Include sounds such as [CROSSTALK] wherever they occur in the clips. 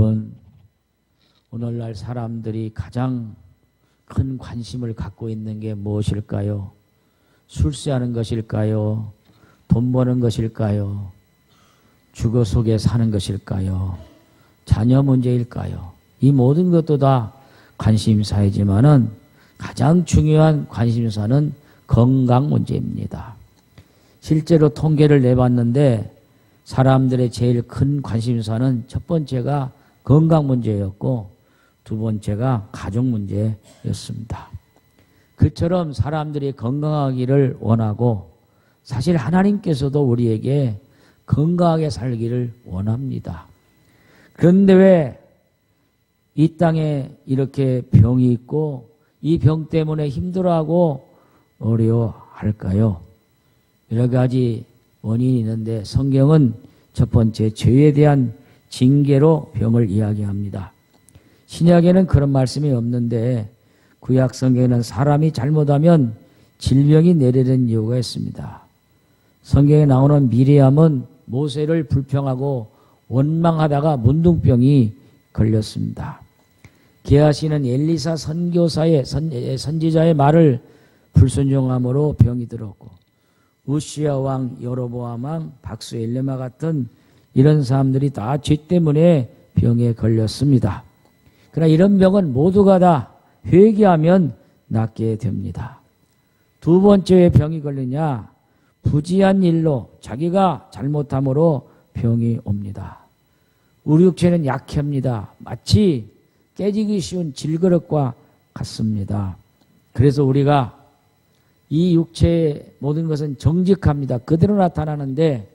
여러분, 오늘날 사람들이 가장 큰 관심을 갖고 있는 게 무엇일까요? 술세하는 것일까요? 돈 버는 것일까요? 주거 속에 사는 것일까요? 자녀 문제일까요? 이 모든 것도 다 관심사이지만은 가장 중요한 관심사는 건강 문제입니다. 실제로 통계를 내봤는데 사람들의 제일 큰 관심사는 첫 번째가 건강 문제였고 두 번째가 가족 문제였습니다. 그처럼 사람들이 건강하기를 원하고 사실 하나님께서도 우리에게 건강하게 살기를 원합니다. 그런데 왜 이 땅에 이렇게 병이 있고 이 병 때문에 힘들어하고 어려워할까요? 여러 가지 원인이 있는데 성경은 첫 번째 죄에 대한 징계로 병을 이야기합니다. 신약에는 그런 말씀이 없는데 구약 성경에는 사람이 잘못하면 질병이 내리는 이유가 있습니다. 성경에 나오는 미리암은 모세를 불평하고 원망하다가 문둥병이 걸렸습니다. 게하시는 엘리사 선교사의 선, 선지자의 말을 불순종함으로 병이 들었고 우시아 왕, 여로보암 왕, 박수 엘레마 같은 이런 사람들이 다 죄 때문에 병에 걸렸습니다. 그러나 이런 병은 모두가 다 회개하면 낫게 됩니다. 두 번째 왜 병이 걸리냐? 부지한 일로 자기가 잘못함으로 병이 옵니다. 우리 육체는 약합니다. 마치 깨지기 쉬운 질그릇과 같습니다. 그래서 우리가 이 육체의 모든 것은 정직합니다. 그대로 나타나는데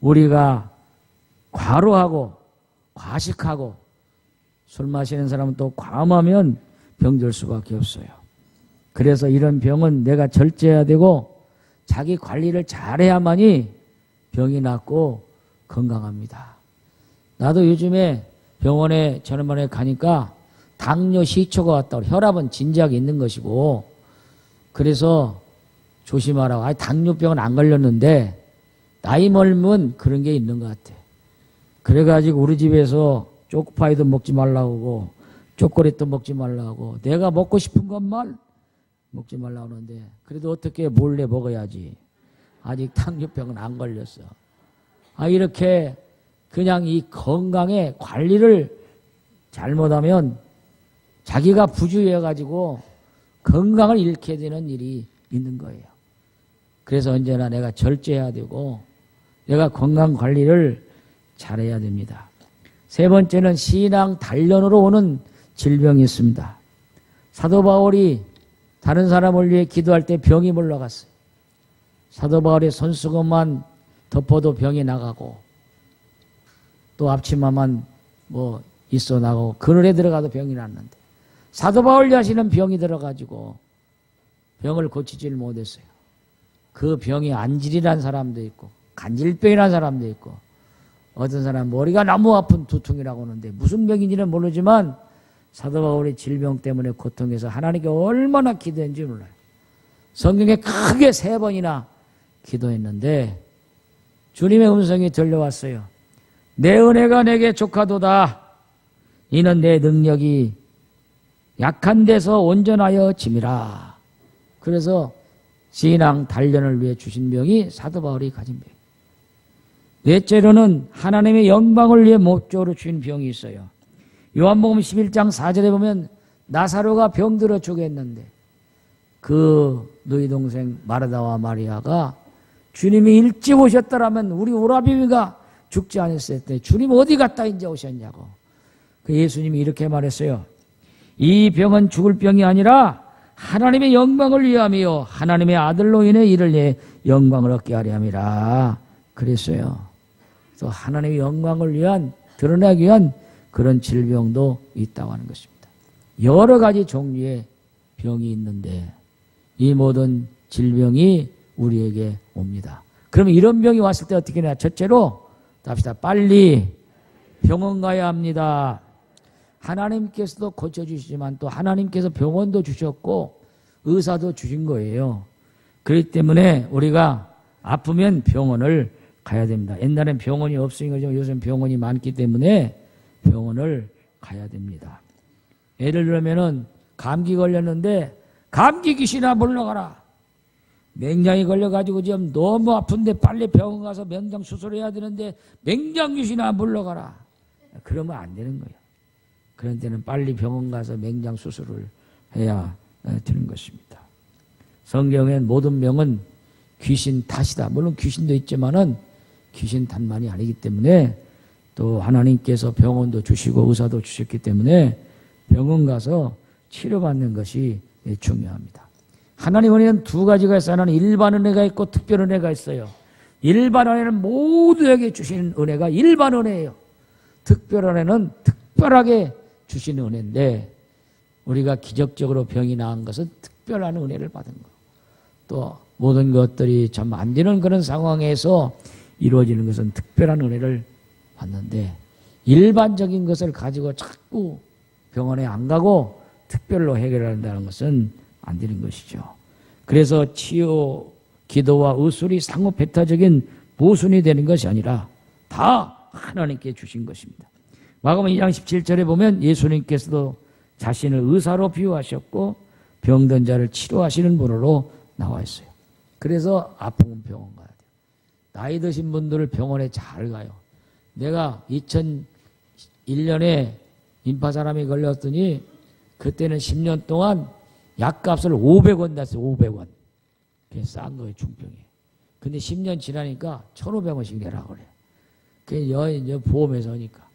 우리가 과로하고 과식하고 술 마시는 사람은 또 과음하면 병들 수밖에 없어요. 그래서 이런 병은 내가 절제해야 되고 자기 관리를 잘해야만이 병이 낫고 건강합니다. 나도 요즘에 병원에 저녁만에 가니까 당뇨 시초가 왔다고 혈압은 진작에 있는 것이고 그래서 조심하라고. 아, 당뇨병은 안 걸렸는데 나이 멀면 그런 게 있는 것 같아. 그래가지고 우리 집에서 초코파이도 먹지 말라고 초콜릿도 먹지 말라고 내가 먹고 싶은 것만 먹지 말라고 하는데 그래도 어떻게 몰래 먹어야지. 아직 당뇨병은 안 걸렸어. 아, 이렇게 그냥 이 건강의 관리를 잘못하면 자기가 부주의해 가지고 건강을 잃게 되는 일이 있는 거예요. 그래서 언제나 내가 절제해야 되고 내가 건강 관리를 잘해야 됩니다. 세 번째는 신앙 단련으로 오는 질병이 있습니다. 사도 바울이 다른 사람을 위해 기도할 때 병이 물러갔어요. 사도 바울의 손수건만 덮어도 병이 나가고 또 앞치마만 뭐 있어 나가고 그늘에 들어가도 병이 났는데 사도 바울 자신은 병이 들어가지고 병을 고치지를 못했어요. 그 병이 안질이란 사람도 있고 간질병이란 사람도 있고 어떤 사람 머리가 너무 아픈 두통이라고 하는데 무슨 병인지는 모르지만 사도 바울의 질병 때문에 고통해서 하나님께 얼마나 기도했는지 몰라요. 성경에 크게 세 번이나 기도했는데 주님의 음성이 들려왔어요. 내 은혜가 내게 족하도다. 이는 내 능력이 약한 데서 온전하여 짐이라. 그래서 신앙 단련을 위해 주신 병이 사도 바울이 가진 병. 넷째로는 하나님의 영광을 위해 목적으로 주신 병이 있어요. 요한복음 11장 4절에 보면 나사로가 병들어 죽겠는데 그 너희 동생 마르다와 마리아가 주님이 일찍 오셨더라면 우리 오라비가 죽지 않았을 때 주님 어디 갔다 이제 오셨냐고. 그 예수님이 이렇게 말했어요. 이 병은 죽을 병이 아니라 하나님의 영광을 위함이요 하나님의 아들로 인해 이를 내 영광을 얻게 하려 함이라 그랬어요. 또 하나님의 영광을 위한 드러나기 위한 그런 질병도 있다고 하는 것입니다. 여러 가지 종류의 병이 있는데 이 모든 질병이 우리에게 옵니다. 그러면 이런 병이 왔을 때 어떻게 해야 첫째로 답시다. 빨리 병원 가야 합니다. 하나님께서도 고쳐주시지만 또 하나님께서 병원도 주셨고 의사도 주신 거예요. 그렇기 때문에 우리가 아프면 병원을 가야 됩니다. 옛날엔 병원이 없으니까 요즘 병원이 많기 때문에 병원을 가야 됩니다. 예를 들면은 감기 걸렸는데 감기 귀신아 물러가라. 맹장이 걸려가지고 지금 너무 아픈데 빨리 병원 가서 맹장 수술해야 되는데 맹장 귀신아 물러가라. 그러면 안 되는 거예요. 그런 때는 빨리 병원 가서 맹장 수술을 해야 어, 되는 것입니다. 성경엔 모든 병은 귀신 탓이다. 물론 귀신도 있지만은 귀신 탓만이 아니기 때문에 또 하나님께서 병원도 주시고 의사도 주셨기 때문에 병원 가서 치료받는 것이 중요합니다. 하나님 은혜는 두 가지가 있어요. 하나는 일반 은혜가 있고 특별 은혜가 있어요. 일반 은혜는 모두에게 주시는 은혜가 일반 은혜예요. 특별 은혜는 특별하게 주시는 은혜인데 우리가 기적적으로 병이 나은 것은 특별한 은혜를 받은 거. 또 모든 것들이 참 안 되는 그런 상황에서 이루어지는 것은 특별한 은혜를 받는데 일반적인 것을 가지고 자꾸 병원에 안 가고 특별로 해결한다는 것은 안 되는 것이죠. 그래서 치유, 기도와 의술이 상호 배타적인 모순이 되는 것이 아니라 다 하나님께 주신 것입니다. 마가음 2장 17절에 보면 예수님께서도 자신을 의사로 비유하셨고 병든 자를 치료하시는 분으로 나와 있어요. 그래서 아프면 병원 돼요. 나이 드신 분들을 병원에 잘 가요. 내가 2001년에 인파 사람이 걸렸더니 그때는 10년 동안 약값을 500원 냈어요. 500원. 그게 싼 거예요. 중병이. 근데 10년 지나니까 1,500원씩 내라 그래. 그게 여, 여 보험에서 하니까.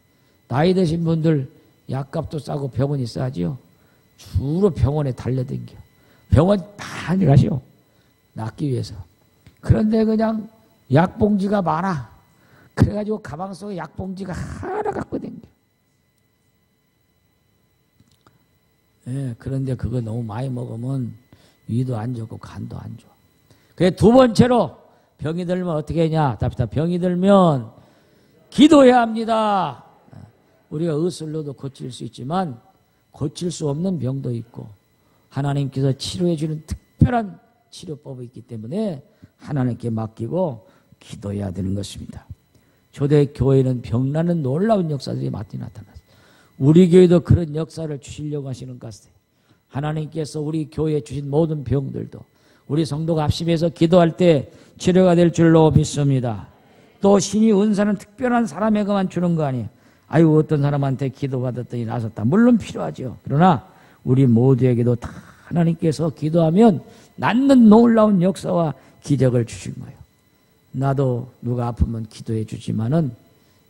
나이 드신 분들 약값도 싸고 병원이 싸지요. 주로 병원에 달려댕겨. 병원 많이 가시오. 낫기 위해서. 그런데 그냥 약봉지가 많아. 그래가지고 가방 속에 약봉지가 하나 갖고 댕겨. 예, 그런데 그거 너무 많이 먹으면 위도 안 좋고 간도 안 좋아. 그래 두 번째로 병이 들면 어떻게 하냐? 답시다. 병이 들면 기도해야 합니다. 우리가 의술로도 고칠 수 있지만 고칠 수 없는 병도 있고 하나님께서 치료해 주는 특별한 치료법이 있기 때문에 하나님께 맡기고 기도해야 되는 것입니다. 초대 교회는 병나는 놀라운 역사들이 많이 나타났어요. 우리 교회도 그런 역사를 주시려고 하시는 것 같아요. 하나님께서 우리 교회에 주신 모든 병들도 우리 성도가 합심해서 기도할 때 치료가 될 줄로 믿습니다. 또 신이 은사는 특별한 사람에게만 주는 거 아니에요. 아유 어떤 사람한테 기도받았더니 나섰다. 물론 필요하죠. 그러나 우리 모두에게도 다 하나님께서 기도하면 낫는 놀라운 역사와 기적을 주신 거예요. 나도 누가 아프면 기도해 주지만은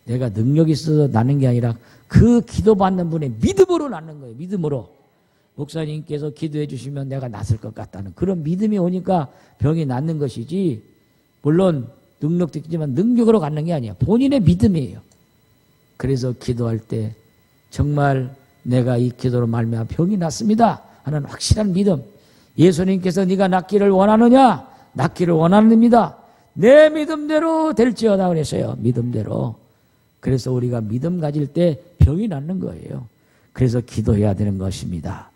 내가 능력이 있어서 나는 게 아니라 그 기도받는 분의 믿음으로 낫는 거예요. 믿음으로. 목사님께서 기도해 주시면 내가 낫을 것 같다는 그런 믿음이 오니까 병이 낫는 것이지 물론 능력도 있지만 능력으로 갖는 게 아니야. 본인의 믿음이에요. 그래서 기도할 때 정말 내가 이 기도로 말미암아 병이 낫습니다 하는 확실한 믿음. 예수님께서 네가 낫기를 원하느냐? 낫기를 원하는입니다. 내 믿음대로 될지어다 그랬어요. 믿음대로. 그래서 우리가 믿음 가질 때 병이 낫는 거예요. 그래서 기도해야 되는 것입니다.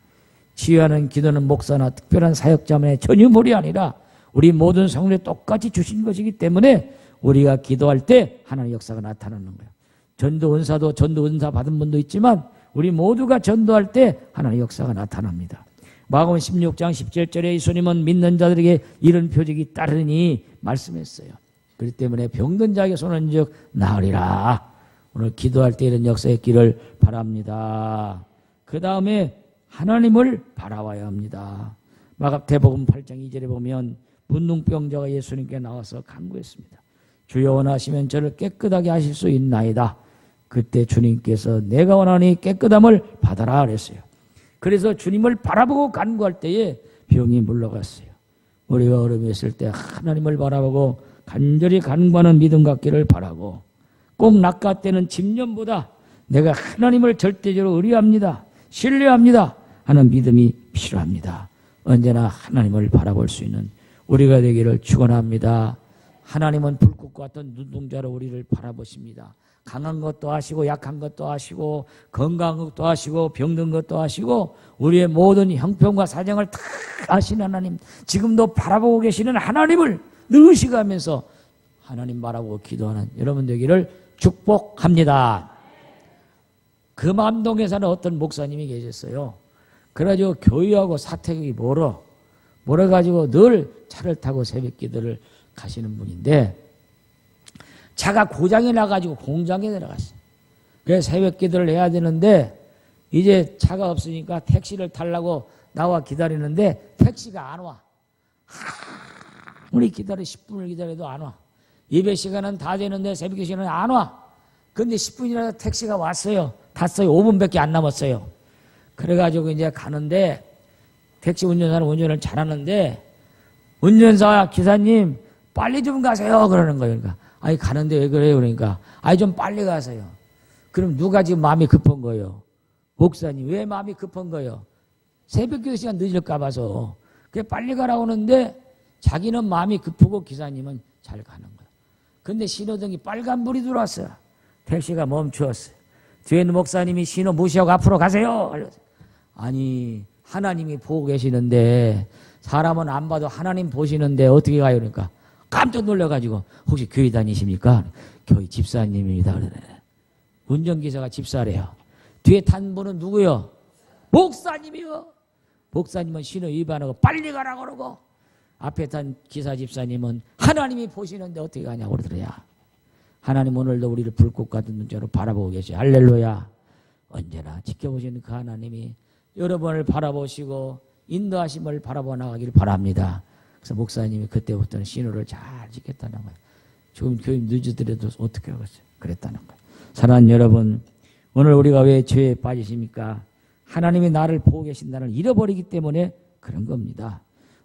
치유하는 기도는 목사나 특별한 사역자만의 전유물이 아니라 우리 모든 성도에 똑같이 주신 것이기 때문에 우리가 기도할 때 하나님의 역사가 나타나는 거예요. 전도 은사도 전도 은사 받은 분도 있지만 우리 모두가 전도할 때 하나님의 역사가 나타납니다. 마가음 16장 17절에 예수님은 믿는 자들에게 이런 표적이 따르니 말씀했어요. 그렇기 때문에 병든 자에게 손은 즉 나으리라. 오늘 기도할 때 이런 역사의 길을 바랍니다. 그 다음에 하나님을 바라와야 합니다. 마가대복음 8장 2절에 보면 문둥병자가 예수님께 나와서 간구했습니다. 주여 원하시면 저를 깨끗하게 하실 수 있나이다. 그때 주님께서 내가 원하니 깨끗함을 받아라 그랬어요. 그래서 주님을 바라보고 간구할 때에 병이 물러갔어요. 우리가 어려움이 있을 때 하나님을 바라보고 간절히 간구하는 믿음 갖기를 바라고 꼭 낚아 때는 집념보다 내가 하나님을 절대적으로 의뢰합니다. 신뢰합니다. 하는 믿음이 필요합니다. 언제나 하나님을 바라볼 수 있는 우리가 되기를 축원합니다. 하나님은 불꽃과 같은 눈동자로 우리를 바라보십니다. 강한 것도 하시고 약한 것도 하시고 건강한 것도 하시고 병든 것도 하시고 우리의 모든 형편과 사정을 다 아시는 하나님 지금도 바라보고 계시는 하나님을 의식하면서 하나님 바라보고 기도하는 여러분 되기를 축복합니다. 금암동에 사는 어떤 목사님이 계셨어요. 그래가지고 교회하고 사택이 멀어. 멀어가지고 늘 차를 타고 새벽 기도를 가시는 분인데 차가 고장이 나가지고 공장에 내려갔어요. 그래서 새벽 기도를 해야 되는데 이제 차가 없으니까 택시를 타려고 나와 기다리는데 택시가 안 와. 아무리 기다려 10분을 기다려도 안 와. 예배 시간은 다 되는데 새벽 시간은 안 와. 근데 10분이라도 택시가 왔어요. 탔어요. 5분밖에 안 남았어요. 그래가지고 이제 가는데 택시 운전사는 운전을 잘하는데 운전사 기사님 빨리 좀 가세요 그러는 거예요. 그러니까 아니 가는데 왜 그래요? 그러니까 아니 좀 빨리 가세요. 그럼 누가 지금 마음이 급한 거예요? 목사님 왜 마음이 급한 거예요? 새벽 기도 시간 늦을까 봐서 그래 빨리 가라고 하는데 자기는 마음이 급하고 기사님은 잘 가는 거예요. 근데 신호등이 빨간불이 들어왔어요. 택시가 멈추었어요. 뒤에 있는 목사님이 신호 무시하고 앞으로 가세요. 아니 하나님이 보고 계시는데 사람은 안 봐도 하나님 보시는데 어떻게 가요? 그러니까 깜짝 놀라가지고 혹시 교회 다니십니까? 교회 집사님입니다. 그래. 운전기사가 집사래요. 뒤에 탄 분은 누구요? 목사님이요. 목사님은 신호 위반하고 빨리 가라고 그러고 앞에 탄 기사 집사님은 하나님이 보시는데 어떻게 가냐고 그러더래요. 하나님 오늘도 우리를 불꽃 같은 눈자로 바라보고 계셔. 할렐루야. 언제나 지켜보시는 그 하나님이 여러분을 바라보시고 인도하심을 바라보 나가기를 바랍니다. 그래서 목사님이 그때부터는 신호를 잘 지켰다는 거예요. 지금 교육 늦어더라도 어떻게 하겠어요? 그랬다는 거예요. 사랑하는 여러분, 오늘 우리가 왜 죄에 빠지십니까? 하나님이 나를 보고 계신다는 잃어버리기 때문에 그런 겁니다.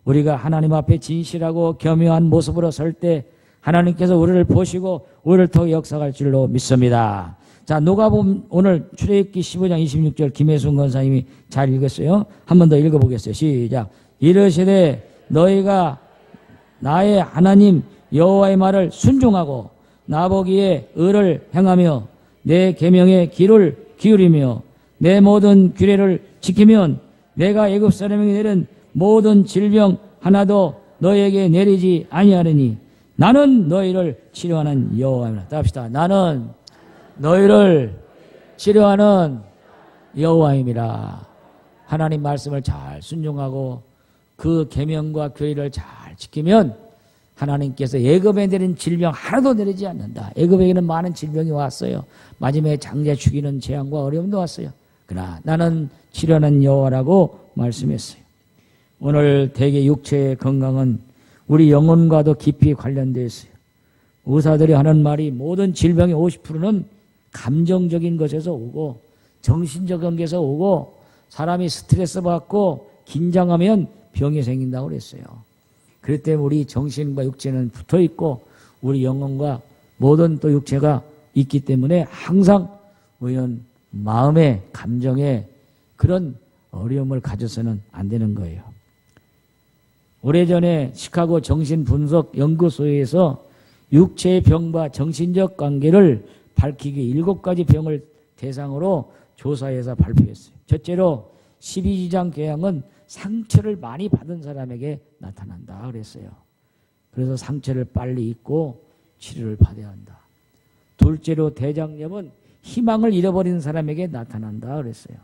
우리가 하나님 앞에 진실하고 겸허한 모습으로 설 때 하나님께서 우리를 보시고 우리를 통해 역사할 줄로 믿습니다. 자, 누가복음 오늘 출애굽기 15장 26절 김혜순 권사님이 잘 읽었어요. 한 번 더 읽어보겠어요. 시작. 이르시되 너희가 나의 하나님 여호와의 말을 순종하고 나보기에 의를 행하며 내 계명의 귀를 기울이며 내 모든 규례를 지키면 내가 애굽 사람에게 내린 모든 질병 하나도 너에게 내리지 아니하리니 나는 너희를 치료하는 여호와입니다. 답시다. 나는 너희를 치료하는 여호와임이라. 하나님 말씀을 잘 순종하고 그 계명과 교의를 잘 지키면 하나님께서 애굽에 내린 질병 하나도 내리지 않는다. 애굽에게는 많은 질병이 왔어요. 마지막에 장자 죽이는 재앙과 어려움도 왔어요. 그러나 나는 치료하는 여호와라고 말씀했어요. 오늘 대개 육체의 건강은 우리 영혼과도 깊이 관련되어 있어요. 의사들이 하는 말이 모든 질병의 50%는 감정적인 것에서 오고 정신적인 것에서 오고 사람이 스트레스 받고 긴장하면 병이 생긴다고 그랬어요. 그렇기 때문에 우리 정신과 육체는 붙어 있고 우리 영혼과 모든 또 육체가 있기 때문에 항상 우리는 마음의 감정에 그런 어려움을 가져서는 안 되는 거예요. 오래전에 시카고 정신분석연구소에서 육체의 병과 정신적 관계를 밝히기 일곱 가지 병을 대상으로 조사해서 발표했어요. 첫째로 12지장 궤양은 상처를 많이 받은 사람에게 나타난다 그랬어요. 그래서 상처를 빨리 잊고 치료를 받아야 한다. 둘째로 대장염은 희망을 잃어버린 사람에게 나타난다 그랬어요.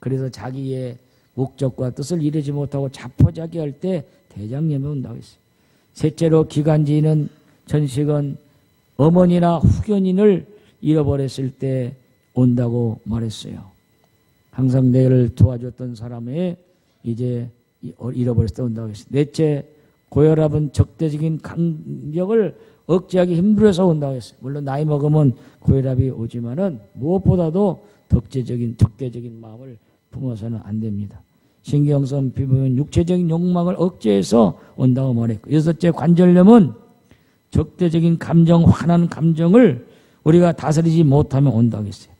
그래서 자기의 목적과 뜻을 이루지 못하고 자포자기할 때 대장염이 온다고 했어요. 셋째로 기관지는 전식은 어머니나 후견인을 잃어버렸을 때 온다고 말했어요. 항상 내를 도와줬던 사람의 이제 잃어버렸을 때 온다고 했어요. 넷째, 고혈압은 적대적인 강력을 억제하기 힘들어서 온다고 했어요. 물론 나이 먹으면 고혈압이 오지만은 무엇보다도 덕제적인 적대적인 마음을 품어서는 안 됩니다. 신경성 피부는 육체적인 욕망을 억제해서 온다고 말했고 여섯째 관절염은 적대적인 감정, 화난 감정을 우리가 다스리지 못하면 온다고 했어요.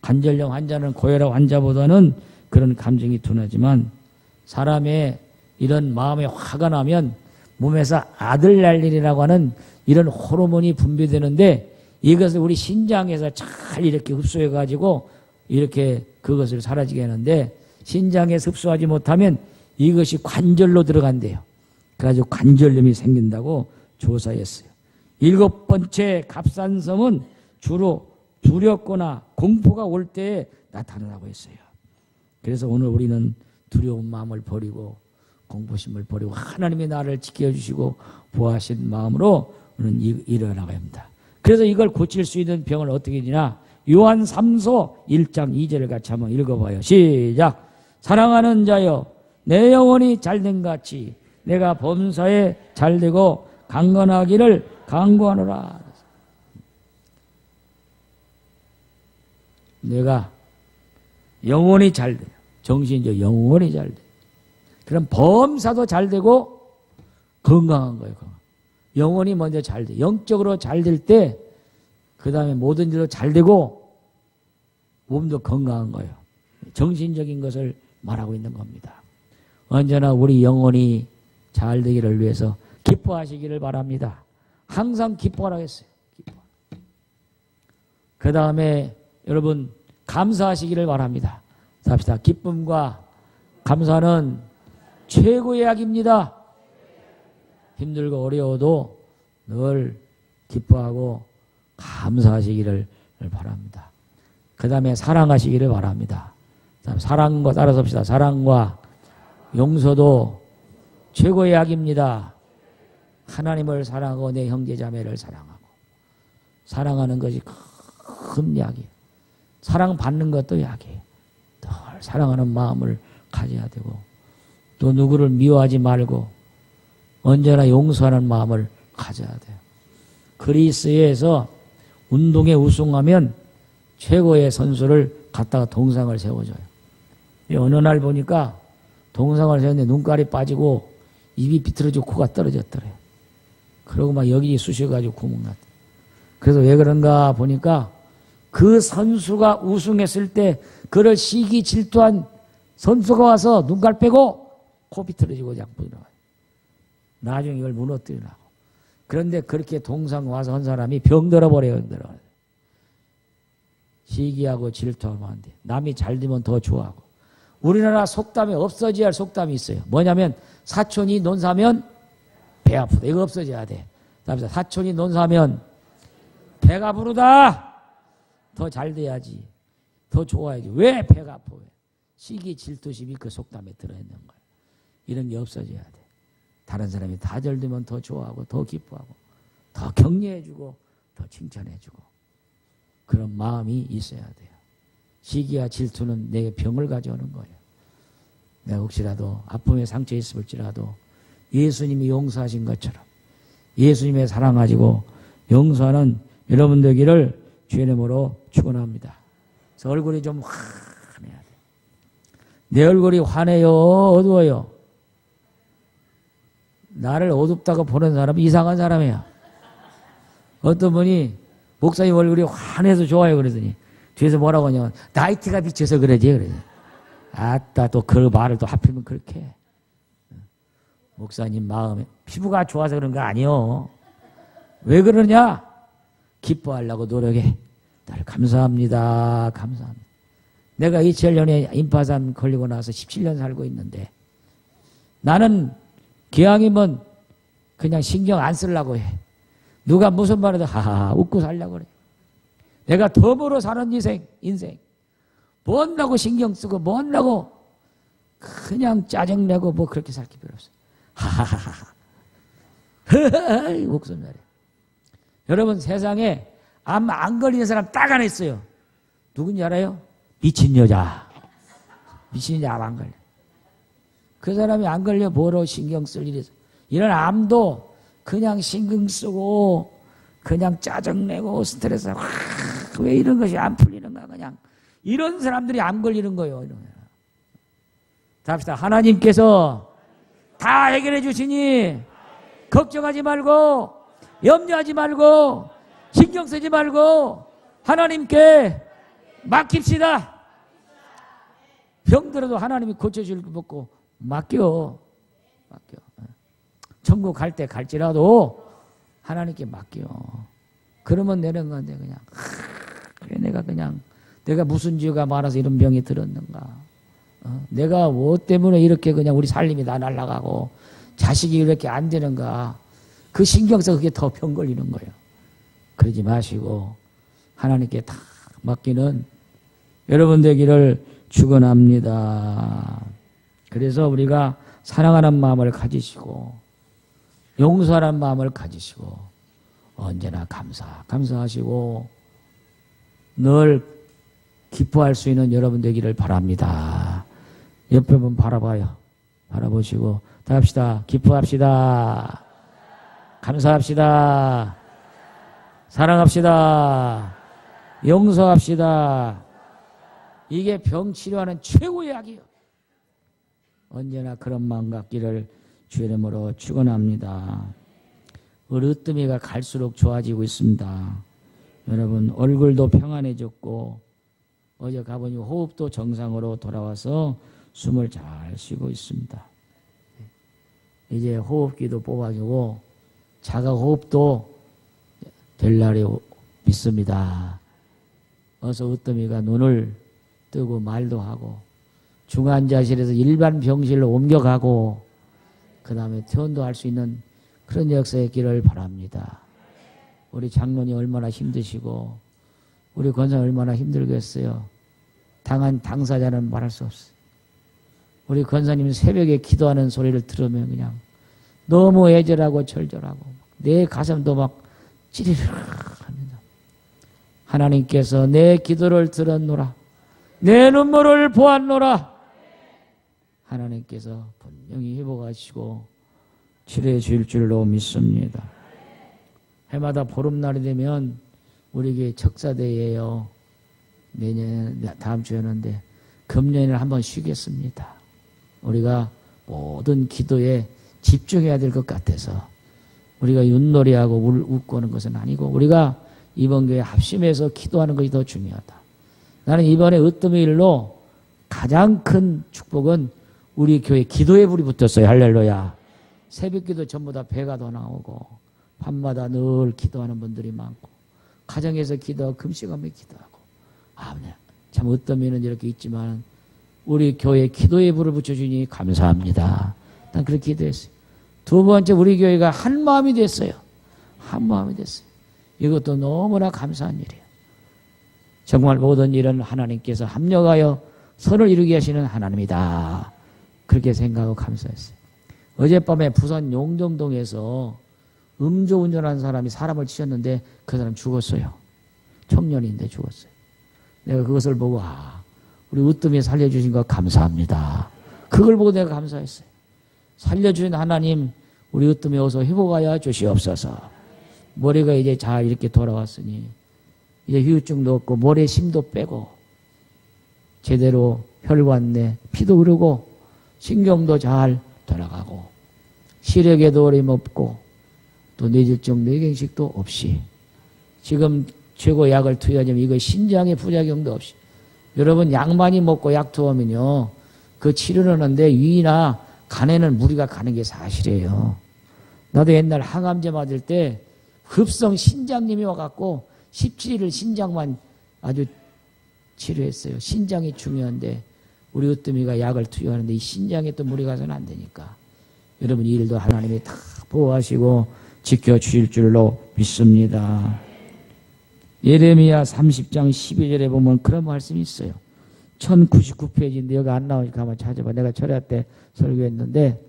관절염 환자는 고혈압 환자보다는 그런 감정이 둔하지만 사람의 이런 마음에 화가 나면 몸에서 아들날일이라고 하는 이런 호르몬이 분비되는데 이것을 우리 신장에서 잘 이렇게 흡수해 가지고 이렇게 그것을 사라지게 하는데 신장에서 흡수하지 못하면 이것이 관절로 들어간대요. 그래가지고 관절염이 생긴다고 조사했어요. 일곱 번째 갑산섬은 주로 두렵거나 공포가 올 때에 나타나라고 했어요. 그래서 오늘 우리는 두려운 마음을 버리고 공포심을 버리고 하나님이 나를 지켜주시고 보호하신 마음으로 우리는 이- 일어나가야 합니다. 그래서 이걸 고칠 수 있는 병을 어떻게 되냐? 요한 3서 1장 2절을 같이 한번 읽어봐요. 시작. 사랑하는 자여, 내 영혼이 잘된 같이 내가 범사에 잘되고 강건하기를 강구하노라. 내가 영혼이 잘 돼요. 정신적 영혼이 잘 돼. 그럼 범사도 잘 되고 건강한 거예요. 건강. 영혼이 먼저 잘 돼. 영적으로 잘 될 때, 그 다음에 모든 일로 잘 되고, 몸도 건강한 거예요. 정신적인 것을 말하고 있는 겁니다. 언제나 우리 영혼이 잘 되기를 위해서 기뻐하시기를 바랍니다. 항상 기뻐하라고 했어요. 기뻐. 그 다음에 여러분, 감사하시기를 바랍니다. 합시다. 기쁨과 감사는 최고의 약입니다. 힘들고 어려워도 늘 기뻐하고 감사하시기를 바랍니다. 그 다음에 사랑하시기를 바랍니다. 사랑과 따라서 합시다. 사랑과 용서도 최고의 약입니다. 하나님을 사랑하고 내 형제 자매를 사랑하고 사랑하는 것이 큰 약이에요. 사랑받는 것도 약이에요. 늘 사랑하는 마음을 가져야 되고 또 누구를 미워하지 말고 언제나 용서하는 마음을 가져야 돼요. 그리스에서 운동에 우승하면 최고의 선수를 갖다가 동상을 세워줘요. 어느 날 보니까 동상을 세웠는데 눈깔이 빠지고 입이 비틀어지고 코가 떨어졌더래요. 그러고 막 여기 쑤셔가지고 구멍 났대. 그래서 왜 그런가 보니까 그 선수가 우승했을 때 그를 시기 질투한 선수가 와서 눈깔 빼고 코 비틀어지고 부러워요. 나중에 이걸 무너뜨리라고. 그런데 그렇게 동상 와서 한 사람이 병들어 버려요, 병들어. 시기하고 질투하면 안 돼. 남이 잘 되면 더 좋아하고. 우리나라 속담에 없어져야 할 속담이 있어요. 뭐냐면 사촌이 논사면 배 아프다. 이거 없어져야 돼. 다음에 사촌이 논사면 배가 부르다. 더 잘 돼야지. 더 좋아야지. 왜 배가 아파? 시기 질투심이 그 속담에 들어있는 거예요. 이런 게 없어져야 돼. 다른 사람이 다잘 되면 더 좋아하고 더 기뻐하고 더 격려해주고 더 칭찬해주고 그런 마음이 있어야 돼요. 시기와 질투는 내게 병을 가져오는 거예요. 내가 혹시라도 아픔에 상처 있을지라도 예수님이 용서하신 것처럼 예수님의 사랑 가지고 용서하는 여러분 되기를 이름으로 축원합니다. 그래서 얼굴이 좀 환해야 돼. 내 얼굴이 환해요, 어두워요. 나를 어둡다고 보는 사람은 이상한 사람이야. 어떤 분이 목사님 얼굴이 환해서 좋아요 그러더니 뒤에서 뭐라고 하냐면 나이트가 비쳐서 그러지 그러지. 아따 또 그 말을 또 하필이면 그렇게 해. 목사님 마음에 피부가 좋아서 그런 거 아니요. 왜 그러냐? 기뻐하려고 노력해. 날 감사합니다. 감사합니다. 내가 2000년에 임파산 걸리고 나서 17년 살고 있는데 나는 기왕이면 그냥 신경 안 쓰려고 해. 누가 무슨 말해도 하하 웃고 살려고 그래. 내가 덤으로 사는 인생, 인생. 뭔다고 신경 쓰고 뭔다고 그냥 짜증내고 뭐 그렇게 살게 별로 없어. 하하하하. [LAUGHS] 웃음 말이야. 여러분 세상에 암 안 걸리는 사람 딱 하나 있어요. 누군지 알아요? 미친 여자. 미친 여자 암 안 걸려. 그 사람이 안 걸려 뭐로 신경 쓸 일이 있어. 이런 암도 그냥 신경 쓰고 그냥 짜증내고 스트레스 와, 왜 이런 것이 안 풀리는가 그냥 이런 사람들이 암 걸리는 거예요. 이런 거. 자, 합시다. 하나님께서 다 해결해 주시니 걱정하지 말고 염려하지 말고 신경 쓰지 말고 하나님께 맡깁시다. 병들어도 하나님이 고쳐줄 거 먹고 맡겨. 맡겨. 천국 갈 때 갈지라도 하나님께 맡겨. 그러면 되는 건데 그냥 그래 내가 그냥 내가 무슨 죄가 많아서 이런 병이 들었는가. 어? 내가 뭐 때문에 이렇게 그냥 우리 살림이 다 날아가고 자식이 이렇게 안 되는가. 그 신경 써 그게 더 병 걸리는 거예요. 그러지 마시고 하나님께 다 맡기는 여러분 되기를 축원합니다. 그래서 우리가 사랑하는 마음을 가지시고 용서하는 마음을 가지시고 언제나 감사 감사하시고 늘 기뻐할 수 있는 여러분 되기를 바랍니다. 옆에 분 바라봐요. 바라보시고 다 합시다. 기뻐합시다. 감사합시다. 사랑합시다. 용서합시다. 이게 병 치료하는 최고의 약이요. 언제나 그런 마음 갖기를 주의 이름으로 축원합니다. 으뜸이가 갈수록 좋아지고 있습니다. 여러분 얼굴도 평안해졌고 어제 가보니 호흡도 정상으로 돌아와서 숨을 잘 쉬고 있습니다. 이제 호흡기도 뽑아주고 자가 호흡도 될 날이 믿습니다. 어서 으뜸이가 눈을 뜨고 말도 하고 중환자실에서 일반 병실로 옮겨가고 그 다음에 퇴원도 할 수 있는 그런 역사의 길을 바랍니다. 우리 장로님 얼마나 힘드시고 우리 권사 얼마나 힘들겠어요. 당한 당사자는 말할 수 없어요. 우리 권사님 새벽에 기도하는 소리를 들으면 그냥 너무 애절하고 절절하고 내 가슴도 막 찌르르 합니다. 하나님께서 내 기도를 들었노라. 내 눈물을 보았노라. 하나님께서 분명히 회복하시고 치료해 주실 줄로 믿습니다. 해마다 보름날이 되면 우리에게 적사대예요. 내년 다음 주였는데 금년을 한번 쉬겠습니다. 우리가 모든 기도에 집중해야 될 것 같아서 우리가 윷놀이하고 울, 웃고 하는 것은 아니고 우리가 이번 교회 합심해서 기도하는 것이 더 중요하다. 나는 이번에 으뜸의 일로 가장 큰 축복은 우리 교회 기도의 불이 붙었어요. 할렐루야. 새벽 기도 전부 다 배가 더 나오고 밤마다 늘 기도하는 분들이 많고 가정에서 기도하고 금식하며 기도하고 아멘. 참 어떤 면은 이렇게 있지만 우리 교회 기도의 불을 붙여주니 감사합니다. 난 그렇게 기도했어요. 두 번째 우리 교회가 한 마음이 됐어요. 한 마음이 됐어요. 이것도 너무나 감사한 일이에요. 정말 모든 일은 하나님께서 합력하여 선을 이루게 하시는 하나님이다. 그렇게 생각하고 감사했어요. 어젯밤에 부산 용정동에서 음주운전한 사람이 사람을 치셨는데 그 사람 죽었어요. 청년인데 죽었어요. 내가 그것을 보고 아 우리 으뜸이 살려주신 거 감사합니다. 그걸 보고 내가 감사했어요. 살려주신 하나님 우리 으뜸이 어서 회복하여 주시옵소서. 머리가 이제 잘 이렇게 돌아왔으니 이제 휴유증도 없고 모래 심도 빼고 제대로 혈관 내 피도 흐르고 신경도 잘 돌아가고 시력에도 어림없고 또 뇌질증 뇌경식도 없이 지금 최고 약을 투여하자면 이거 신장의 부작용도 없이 여러분 약 많이 먹고 약 투하면요 그 치료를 하는데 위나 간에는 무리가 가는 게 사실이에요. 나도 옛날 항암제 맞을 때 급성 신장님이 와갖고 17일을 신장만 아주 치료했어요. 신장이 중요한데 우리 으뜸이가 약을 투여하는데 이 신장에 또 무리 가서는 안 되니까 여러분 이 일도 하나님이 다 보호하시고 지켜주실 줄로 믿습니다. 예레미야 30장 12절에 보면 그런 말씀이 있어요. 1099페이지인데 여기 안 나오니까 한번 찾아봐. 내가 철야 때 설교했는데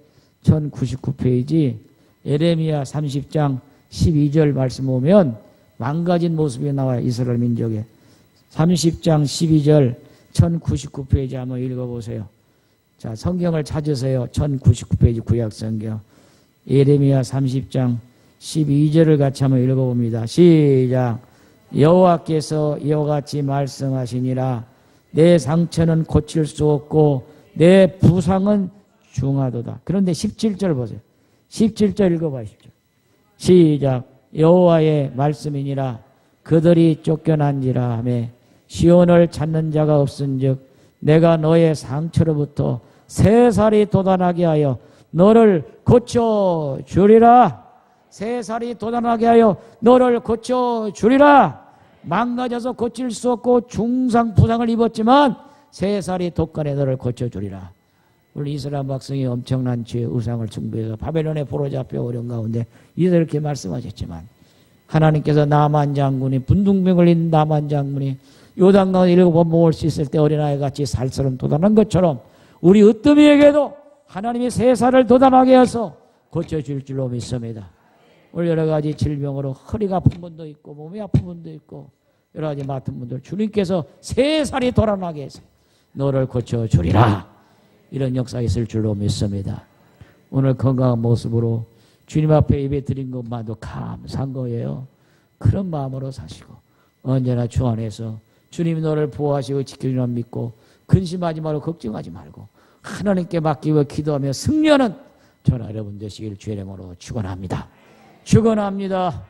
1099페이지 예레미야 30장 12절 말씀 보면 망가진 모습이 나와요. 이스라엘 민족의 30장 12절 1099페이지 한번 읽어보세요. 자, 성경을 찾으세요. 1099페이지 구약 성경. 예레미야 30장 12절을 같이 한번 읽어봅니다. 시작. 여호와께서 이와 같이 말씀하시니라 내 상처는 고칠 수 없고 내 부상은 중하도다. 그런데 17절 보세요. 17절 읽어봐 10절. 시작. 여호와의 말씀이니라 그들이 쫓겨난지라 하매 시온을 찾는 자가 없은즉 내가 너의 상처로부터 세 살이 돋아나게 하여 너를 고쳐 주리라. 세 살이 돋아나게 하여 너를 고쳐 주리라. 망가져서 고칠 수 없고 중상 부상을 입었지만 세 살이 독간에 너를 고쳐 주리라. 우리 이스라엘 백성이 엄청난 죄 우상을 숭배해서 바벨론에 포로잡혀 오른 가운데 이렇게 말씀하셨지만 하나님께서 나만 장군이 분둥병 걸린 나만 장군이 요단강을 일곱 번 모을 수 있을 때 어린아이 같이 살처럼 도단한 것처럼 우리 으뜸이에게도 하나님이 세 살을 도단하게 해서 고쳐줄 줄로 믿습니다. 오늘 여러 가지 질병으로 허리가 아픈 분도 있고 몸이 아픈 분도 있고 여러 가지 맡은 분들 주님께서 세 살이 돌아나게 해서 너를 고쳐 주리라 이런 역사 있을 줄로 믿습니다. 오늘 건강한 모습으로 주님 앞에 예배 드린 것만도 감사한 거예요. 그런 마음으로 사시고 언제나 주 안에서 주님이 너를 보호하시고 지켜주는 믿고 근심하지 말고 걱정하지 말고 하나님께 맡기고 기도하며 승리하는 저나 여러분 되시길 주의 이름으로 축원합니다. 축원합니다.